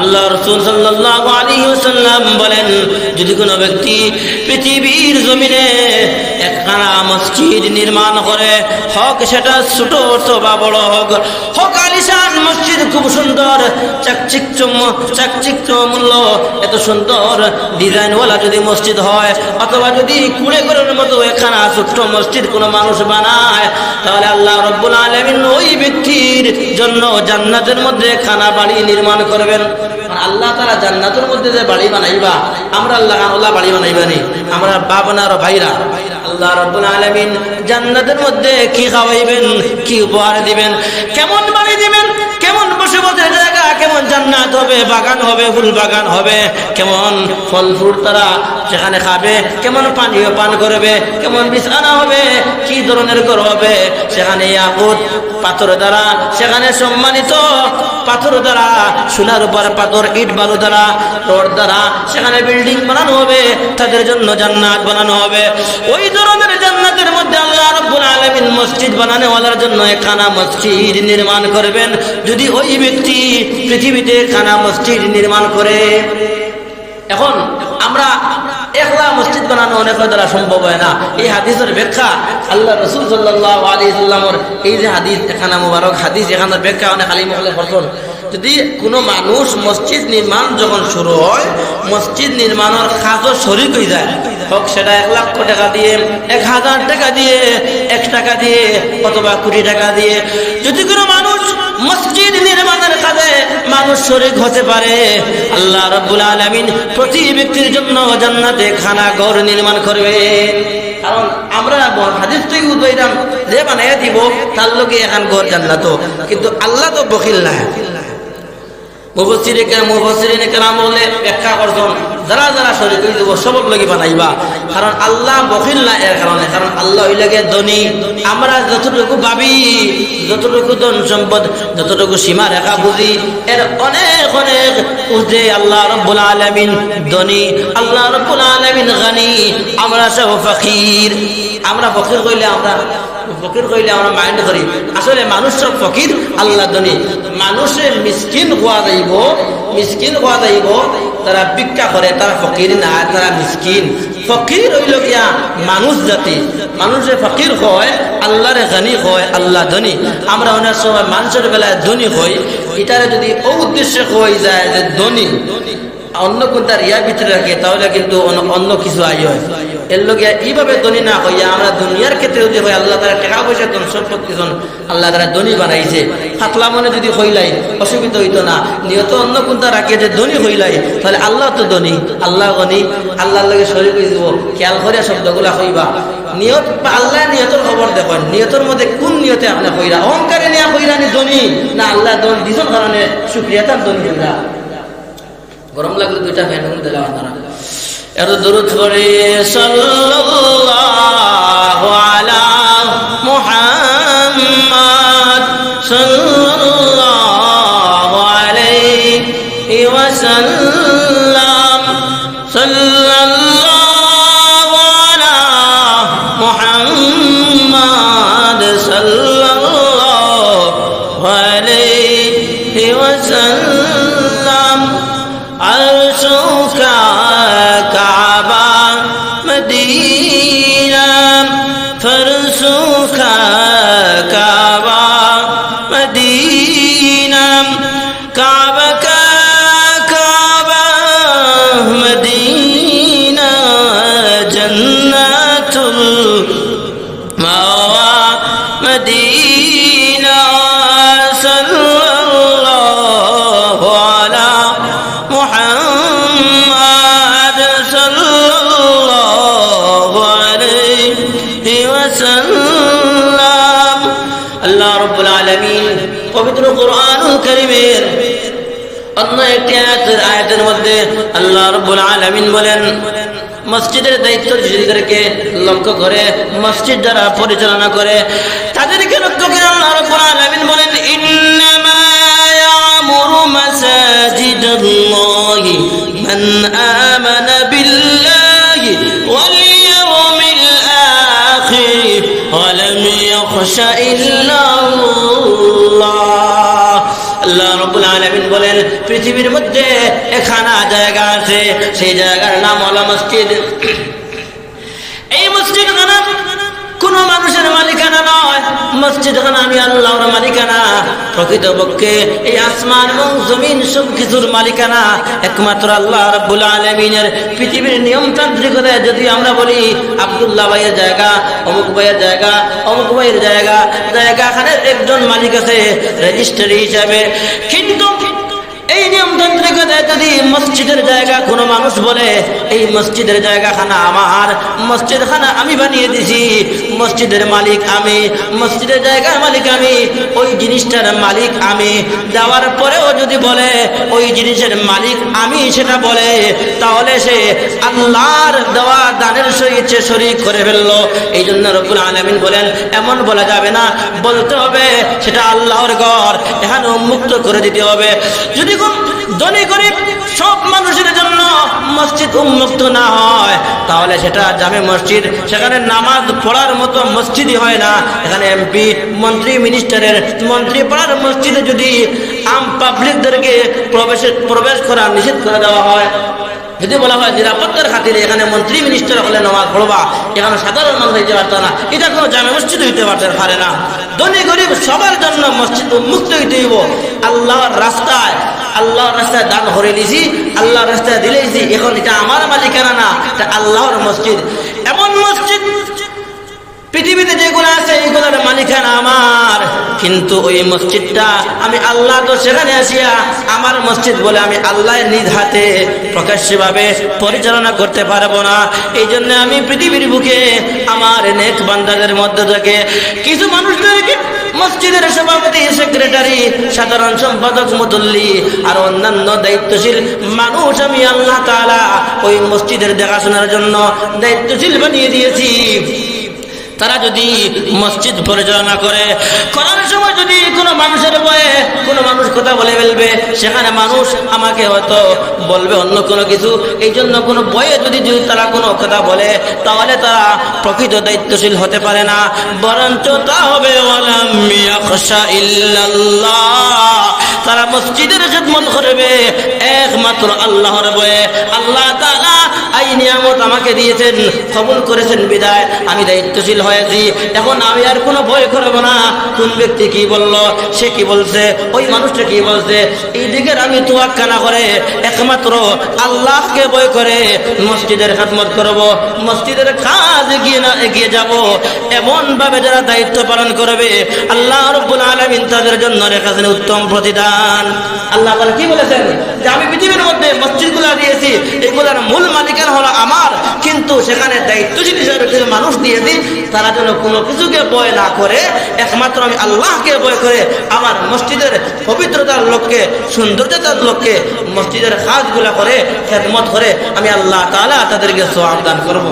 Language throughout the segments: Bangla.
আল্লাহ রসুল সাল্লাহ আলাইহি ওয়াসাল্লাম বলেন, যদি কোনো ব্যক্তি পৃথিবীর জমিনে একখানা মসজিদ নির্মাণ করে, হক সেটা ছোট বা বড় হক হক আলিশান মসজিদ খুব সুন্দর। চাকচিক্য চাকচিক্য মূল্য এত সুন্দর। ডিজাইনওয়ালা যদি মসজিদ হয়, অথবা যদি কুড়ে ঘরের মতো একখানা ছোট্ট মসজিদ কোনো মানুষ বানায়, তাহলে আল্লাহ রব্বুল আলমিন ওই ব্যক্তির জন্য জান্নাতের মধ্যে খানা বাড়ি নির্মাণ করবেন। আল্লাহ তারা জান্নাতের মধ্যে যে বাড়ি বানাইবা, আমরা আল্লাহ আল্লাহ বাড়ি বানাইবা নি আমরা বাবনার ভাইরা, আল্লাহ রব্বুল আলমিন জান্নাতের মধ্যে কি খাওয়াইবেন, কি উপহার দিবেন, কেমন বাড়ি দিবেন বসে জায়গা কেমন? জান্নাত হবে, বাগান হবে, ফুল বাগান হবে। কেমন? ফল, ফ্রুট তারা সেখানে খাবে, কেমন পানীয় পান করবে, কেমন বিছানা হবে, কি ধরনের ঘর হবে? সেখানে ইয়াকুত, পাথর দ্বারা সেখানে সম্মানিত পাথর দ্বারা, সোনার উপর পাথর, ইট বালু দ্বারা, রড দ্বারা সেখানে বিল্ডিং বানানো হবে, তাদের জন্য জান্নাত বানানো হবে। ওই ধরনের জান্নাতের মধ্যে আল্লাহ রাব্বুল আলামিন মসজিদ বানানো ওয়ালার জন্য একখানা মসজিদ নির্মাণ করবেন। যদি ওই ব্যক্তি পৃথিবীতে খানা মসজিদ নির্মাণ করে, এখন আমরা একলা মসজিদ বানানো অনেক দ্বারা সম্ভব হয় না। এই হাদিসের ব্যাখ্যা আল্লাহ রসুল সাল্লাহ আলী ইসলামর এই যে হাদিস, এখানা মুবারক হাদিস, এখানের ব্যাখ্যা অনেক আলী মহলে ফসল যদি কোনো মানুষ মসজিদ নির্মাণ যখন শুরু হয়, মসজিদ নির্মাণের কাজও শরিক হয়ে যায়। হোক সেটা এক লক্ষ টাকা দিয়ে, এক হাজার টাকা দিয়ে, এক টাকা দিয়ে, অথবা কোটি টাকা দিয়ে। যদি কোনো মানুষ মসজিদ নির্মাণের কাজে মানুষ শরিক হতে পারে, আল্লাহ রব্বুল আলমিন প্রতি ব্যক্তির জন্য জান্নাতে খানা ঘর নির্মাণ করবে। কারণ আমরা হাদিস থেকে উদ্বৈরাম যে বানাইয়া দিব, তার লোকে এখান ঘর জান্নাত। কিন্তু আল্লাহ তো বকিল না। কারণ আল্লাহ বকিল না এর কারণে। কারণ আল্লাহ ওই লাগে ধনী। আমরা যতটুকু ভাবি, যতটুকু ধন সম্পদ, যতটুকু সীমা রেখা বুঝি, এর অনেক অনেক উঠে আল্লাহ রব্বুল ধনী, আল্লাহ আমরা সব আমরা ফকির কইলে আমরা ফকির কইলে আমরা মাইন্ড করি। আসলে মানুষ সব ফকির, আল্লাহ ধনী। মানুষে মিসকিন হওয়া যাইব, মিসকিন হওয়া যাইব, তারা ভিক্ষা করে, তারা ফকির না, তারা মিসকিন। ফকির হইল গিয়া মানুষ জাতি। মানুষে ফকির হয়, আল্লাহর ধনী হয়, আল্লাহ ধনী। আমরা অনেক সময় মানুষের বেলায় ধনী হই। এটারে যদি ও উদ্দেশ্যে হয়ে যায় যে ধনী। অন্য কোনটা ইয়ার ভিতরে রাখে, তাহলে কিন্তু অন্য কিছু আয় হয়। এর লোক এইভাবে ধনী না হইয়া আমরা দুনিয়ার ক্ষেত্রে যদি হয় আল্লাহ তারা টাকা পয়সা, ধন সম্পদ কিছু আল্লাহ তারা ধনী বানাইছে। ফাতলা মনে যদি হইলাই, অসুবিধা হইতো না। নিহত অন্য কোনটা রাখে যে ধনী হইলাই, তাহলে আল্লাহ তো ধনী, আল্লাহ গনি। আল্লাহর লগে শরীর করে দিব খেয়াল করিয়া শব্দগুলা হইবা। নিয়ত, বা আল্লাহ নিয়তর খবর দেখেন। নিয়তর মধ্যে কোন নিয়তে আপনি হইরা? অহংকারে নিয়ে হইরা নি ধনী? না, আল্লাহ ধন দিছন কারণে সুক্রিয়া তার ধনী হইরা। গরম লাগলে দুইটা ফ্যান দিলে আপনারা এর দূর করে সাল্লাল্লাহু আল্লাহ রব্বুল আলামিন পবিত্র কোরআনুল কারীমের অন্য একটি আয়াতের আয়াতের মধ্যে আল্লাহ রব্বুল আলামিন বলেন, মসজিদের দায়িত্ব লক্ষ্য করে, মসজিদ দ্বারা পরিচালনা করে, তাদেরকে লক্ষ্য করে আল্লাহ রব্বুল আলামিন বলেন, ইন্নামা ইয়ামুরু মাসাজিদাল্লাহি মান আ আল্লাহ বলেন পৃথিবীর মধ্যে এখানা জায়গা আছে সেই জায়গার নাম হলো মসজিদ। এই মসজিদ আমি আল্লাহর মালিকানা। প্রকৃতপক্ষে এই আসমান এবং জমিন সব কিছুর মালিকানা। একমাত্র আল্লাহ রাব্বুল আলমিনের পৃথিবীর নিয়মতান্ত্রিকতায় যদি আমরা বলি, আব্দুল্লাহ ভাইয়ের জায়গা, অমুক ভাইয়ের জায়গা, অমুক ভাইয়ের জায়গা, জায়গাখানের একজন মালিক আছে রেজিস্ট্রি হিসাবে। কিন্তু এই নিয়মতান্ত্রিকতায় যদি মসজিদের জায়গা কোনো মানুষ বলে, এই মসজিদের জায়গাখানা আমার মসজিদ খানা আমি বানিয়ে দিছি, মসজিদের মালিক আমি, মসজিদের জায়গার মালিক আমি, ওই জিনিসটার মালিক আমি। দেওয়ার পরেও যদি বলে, ওই জিনিসের মালিক আমি, সেটা বলে, তাহলে সে আল্লাহর দেওয়া দানের সহিত সে শরিক করে ফেলল। এই জন্য রবুল আলমিন বলেন, এমন বলা যাবে না। বলতে হবে, সেটা আল্লাহর ঘর। এখানে উন্মুক্ত করে দিতে হবে। যদি কোন ধনী গরিব সব মানুষের জন্য মসজিদ উন্মুক্ত না হয়। তাহলে সেটা জামে মসজিদ, সেখানে নামাজ পড়ার মতো মসজিদই হয় না। এখানে এমপি, মন্ত্রী, মিনিস্টারের মন্ত্রী পড়ার মসজিদে যদি আম পাবলিকদেরকে প্রবেশের প্রবেশ করা, নিষেধ করে দেওয়া হয়, যদি বলা হয় নিরাপত্তার খাতিরে এখানে মন্ত্রী, মিনিস্টার হলে নামাজ পড়বা, এখানে সাধারণ মানুষ হইতে পারত না। এটা কোনো জামে মসজিদ হইতে পারতে পারে না। ধনী গরিব সবার জন্য মসজিদ উন্মুক্ত হইতে হইব। আল্লাহর রাস্তায় আল্লাহর রাস্তায় দান করে দিছি, আল্লাহর রাস্তায় দিলেছি এখন এটা আমার মালিকানা না, এটা আল্লাহর মসজিদ। এমন মসজিদ পৃথিবীতে যেগুলো আছে এইগুলোর মালিকানা আমার। কিন্তু ওই মসজিদটা আমি আল্লাহ তো সেখানে আসিয়া আমার মসজিদ বলে আমি আল্লাহর নিজ হাতে প্রকাশ্যভাবে পরিচালনা করতে পারব না। এই জন্য আমি পৃথিবীর বুকে আমার নেক বান্দাদের মধ্যে থেকে কিছু মানুষদেরকে মসজিদের সভাপতি সেক্রেটারি সাধারণ সম্পাদক মুদল্লি আর অন্যান্য দায়িত্বশীল মানুষ আমি আল্লাহ তালা ওই মসজিদের দেখাশোনার জন্য দায়িত্বশীল বানিয়ে দিয়েছি। তারা যদি মসজিদ পরিচালনা করে, করার সময় যদি কোনো মানুষের বয়ে কোনো মানুষ কথা বলে ফেলবে, সেখানে মানুষ আমাকে হয়তো বলবে অন্য কোনো কিছু। এই জন্য কোনো বয়ে যদি যদি তারা কোনো কথা বলে, তাহলে তারা প্রকৃত দায়িত্বশীল হতে পারে না। বরঞ্চ তা হবে তারা মসজিদের খেদমত করবে, একমাত্র আল্লাহর বয়ে আল্লাহ তাআলা এই নিয়ামত আমাকে দিয়েছেন, কবুল করেছেন বিদায়। আমি দায়িত্বশীল হয়েছি। এখন আমি আর কোনো ভয় করব না। কোন ব্যক্তি কি বলল, সে কি বলছে, ওই মানুষটা কি বলছে? এই দিকের আমি তোয়াক্কা না করে একমাত্র আল্লাহকে ভয় করে মসজিদের খেদমত করব, মসজিদের কাজ এগিয়ে না, এগিয়ে যাব। এমন ভাবে যারা দায়িত্ব পালন করবে, আল্লাহ রব্বুল আলামিন তাদের জন্য রেখেছেন উত্তম প্রতিদান। আল্লাহ কি বলেছেন? যে আমি পৃথিবীর মধ্যে মসজিদগুলো দিয়েছি, এগুলার মূল মালিকানা হলো আমার, কিন্তু সেখানে দায়িত্বশীল মানুষ দিয়েছি তারা যেন কোনো কিছুকে বয় না করে, একমাত্র আমি আল্লাহকে বয় করে আমার মসজিদের পবিত্রতার লোককে, সৌন্দর্যতার লোককে মসজিদের কাজগুলো করে, খেদমত করে আমি আল্লাহ তালা তাদেরকে সোয়াবদান করব।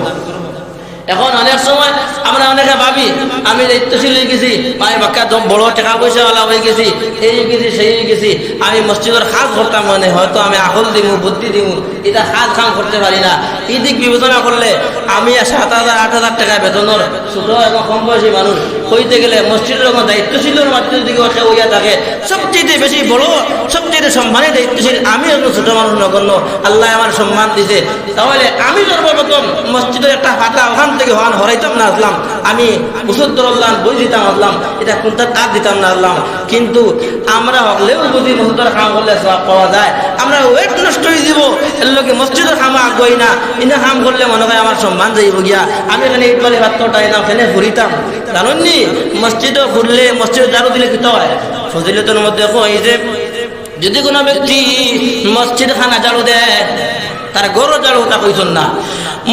এখন অনেক সময় আমরা অনেকে ভাবি, আমি দায়িত্বশীল হয়ে গেছি আমি বাক্কা বড় টাকা পয়সাওয়ালা হয়ে গেছি, এই গেছি, সেই গেছি, আমি মসজিদের সাজ করতাম মানে হয়তো আমি আকল দিব বুদ্ধি দিব এটা সাজ খাম করতে পারি না। এই দিক বিবেচনা করলে আমি সাত হাজার, আট হাজার টাকা বেতনের ছোট এবং কম বয়সী মানুষ হইতে গেলে মসজিদের আমার দায়িত্বশীলের মাধ্যমের দিকে সে হইয়া থাকে। সবচেয়ে বেশি বড়, সবচেয়ে সম্মানে দায়িত্বশীল আমি অন্য ছোট মানুষ নগণ্য আল্লাহ আমার সম্মান দিছে। তাহলে আমি সর্বপ্রথম মসজিদের একটা ফাটা ওখান থেকে হওয়ান হরাইতাম না, আসলাম। আমি মুসদ্দর আল্লাহ বই দিতাম আসলাম এটা কোনটা কাজ দিতাম না আসলাম কিন্তু আমরা হলেও যদি মুসদ্দর কাম করলে সব পাওয়া যায়, আমরা ওয়েট নষ্ট হয়ে দিব এর লোকে মসজিদের কামে আগ্রহী না। ইনা কাম করলে মনে হয় আমার সম্মান যাইব গিয়া। আমি এখানে ইটবালি ভাত্তটাই না ফেনে ঘুরিতাম। জানেননি মসজিদও ঘুরলে মসজিদ জারু দিলে কি হয়? ফজিলতের মধ্যে কই যে, যদি কোনো ব্যক্তি মসজিদ খানা জাড়ু দেয়, তার গরু জাড়ু তা কইছেন না।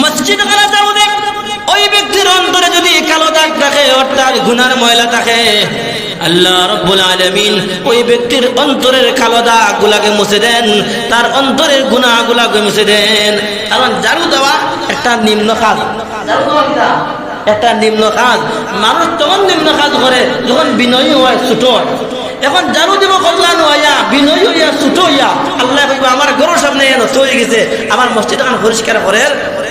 মসজিদ খানা জাড়ু দেয় ওই ব্যক্তির অন্তরে যদি কালো দাগ থাকে, অর্থাৎ গুনার ময়লা থাকে, আল্লাহ রব্বুল আলামিন ওই ব্যক্তির অন্তরের কালো দাগ গুলাকে মুছে দেন, তার অন্তরের গুনাহ গুলাকে মুছে দেন। কারণ জাড়ু দেওয়া একটা নিম্ন কাজ। একটা নিম্ন কাজ। মানুষ তখন নিম্ন কাজ করে, যখন বিনয়ী হয়, ছোট এখন জানু দিব কল্যাণ হইয়া, বিনয়ী হইয়া, ছোট হইয়া, আল্লাহ আমার ঘরের সামনে এনো হয়ে গেছে, আমার মসজিদ এখন পরিষ্কার করে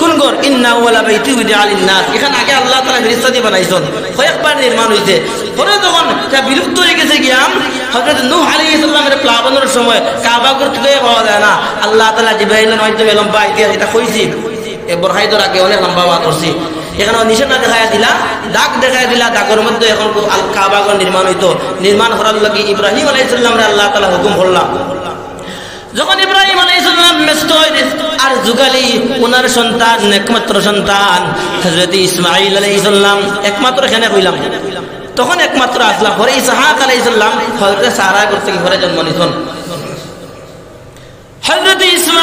কোন ঘর? ইন্না ওয়ালা বাইতি উদি আলিন্নাস এখানে আগে আল্লাহ তাআলা ফেরেশতা দিয়ে বানাইছেন। কয়েকবার নির্মাণ হইছে। পরে তা বিলুপ্ত হয়ে গেছে গিয়াম হযরত নূহ আলাইহিস সালামের প্লাবনের সময় কাবা পাওয়া যায় না। আল্লাহ তাআলা জিবরাইলের মাধ্যমে লম্বা এটা কইছি, এ বরহাইদর আগে অনেক লম্বা বাত করছি এখানে নিশানা দেখায় দিলা, দাগ দেখায় দিলা, দাগের মধ্যে এখন কাবাগর নির্মাণ হইতো। নির্মাণ করার লাগি ইব্রাহিম আলাইহিস সালাম আল্লাহ তাআলা হুকুম করলাম। যখন ইব্রাহিম আলাইহিসসালাম ব্যস্ত আর যুগালি ওনার সন্তান, একমাত্র সন্তান, হযরত আলাই ইসলাম একমাত্র এখানে কইলাম তখন একমাত্র আসলাম। পরে আলাই ইসলাম হজরত সারা করতে ঘরে জন্ম নিছেন। হজরত ইসমাঈল